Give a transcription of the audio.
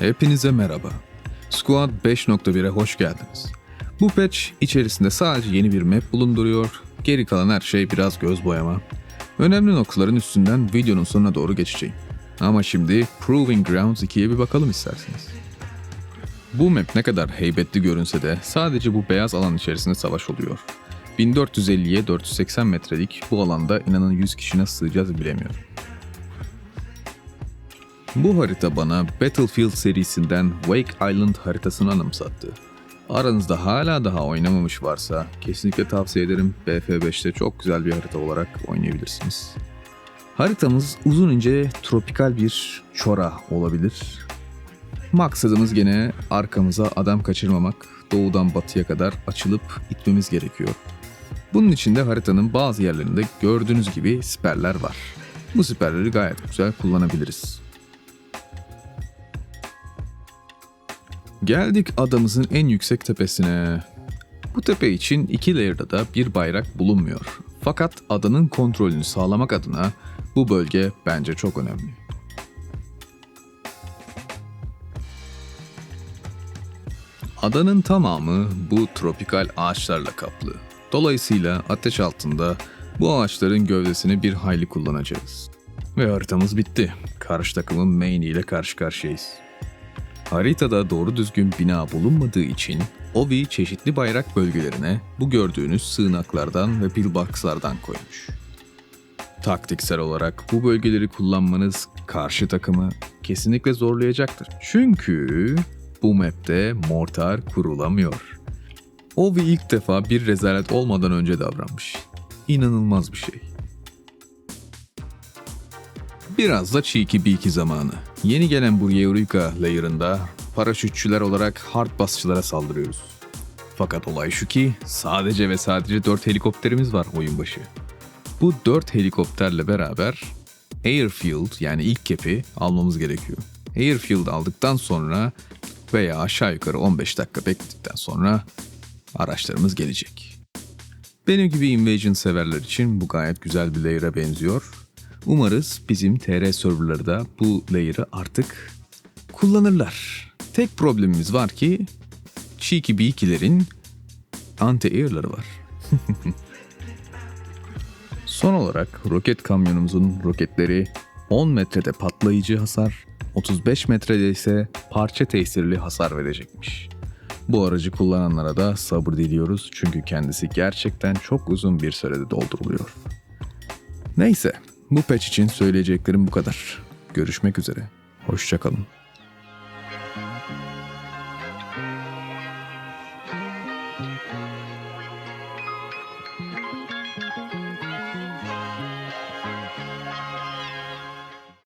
Hepinize merhaba. Squad 5.1'e hoş geldiniz. Bu patch içerisinde sadece yeni bir map bulunduruyor, geri kalan her şey biraz göz boyama. Önemli noktaların üstünden videonun sonuna doğru geçeceğim. Ama şimdi Proving Grounds 2'ye bir bakalım isterseniz. Bu map ne kadar heybetli görünse de sadece bu beyaz alan içerisinde savaş oluyor. 1450'ye 480 metrelik bu alanda inanın 100 kişi nasıl sığacağız bilemiyorum. Bu harita bana Battlefield serisinden Wake Island haritasını anımsattı. Aranızda hala daha oynamamış varsa kesinlikle tavsiye ederim. BF5'te çok güzel bir harita olarak oynayabilirsiniz. Haritamız uzun ince tropikal bir çora olabilir. Maksadımız gene arkamıza adam kaçırmamak, doğudan batıya kadar açılıp itmemiz gerekiyor. Bunun için de haritanın bazı yerlerinde gördüğünüz gibi siperler var. Bu siperleri gayet güzel kullanabiliriz. Geldik adamızın en yüksek tepesine. Bu tepe için iki layer'da da bir bayrak bulunmuyor. Fakat adanın kontrolünü sağlamak adına bu bölge bence çok önemli. Adanın tamamı bu tropikal ağaçlarla kaplı. Dolayısıyla ateş altında bu ağaçların gövdesini bir hayli kullanacağız. Ve haritamız bitti. Karşı takımın main ile karşı karşıyayız. Haritada doğru düzgün bina bulunmadığı için Ovi çeşitli bayrak bölgelerine bu gördüğünüz sığınaklardan ve pillboxlardan koymuş. Taktiksel olarak bu bölgeleri kullanmanız karşı takımı kesinlikle zorlayacaktır. Çünkü bu map'te mortar kurulamıyor. Ovi ilk defa bir rezalet olmadan önce davranmış. İnanılmaz bir şey. Biraz da Cheeky Beaky zamanı. Yeni gelen bu Eureka layer'ında paraşütçüler olarak hard basçılara saldırıyoruz. Fakat olay şu ki sadece ve sadece 4 helikopterimiz var oyun başı. Bu 4 helikopterle beraber Airfield yani ilk kepi almamız gerekiyor. Airfield aldıktan sonra veya aşağı yukarı 15 dakika bekledikten sonra araçlarımız gelecek. Benim gibi Invasion severler için bu gayet güzel bir layer'a benziyor. Umarız bizim TR serverları da bu layer'ı artık kullanırlar. Tek problemimiz var ki Cheeky Beaky'lerin anti-air'ları var. Son olarak roket kamyonumuzun roketleri 10 metrede patlayıcı hasar, 35 metrede ise parça tesirli hasar verecekmiş. Bu aracı kullananlara da sabır diliyoruz çünkü kendisi gerçekten çok uzun bir sürede dolduruluyor. Neyse, bu patch için söyleyeceklerim bu kadar. Görüşmek üzere. Hoşçakalın.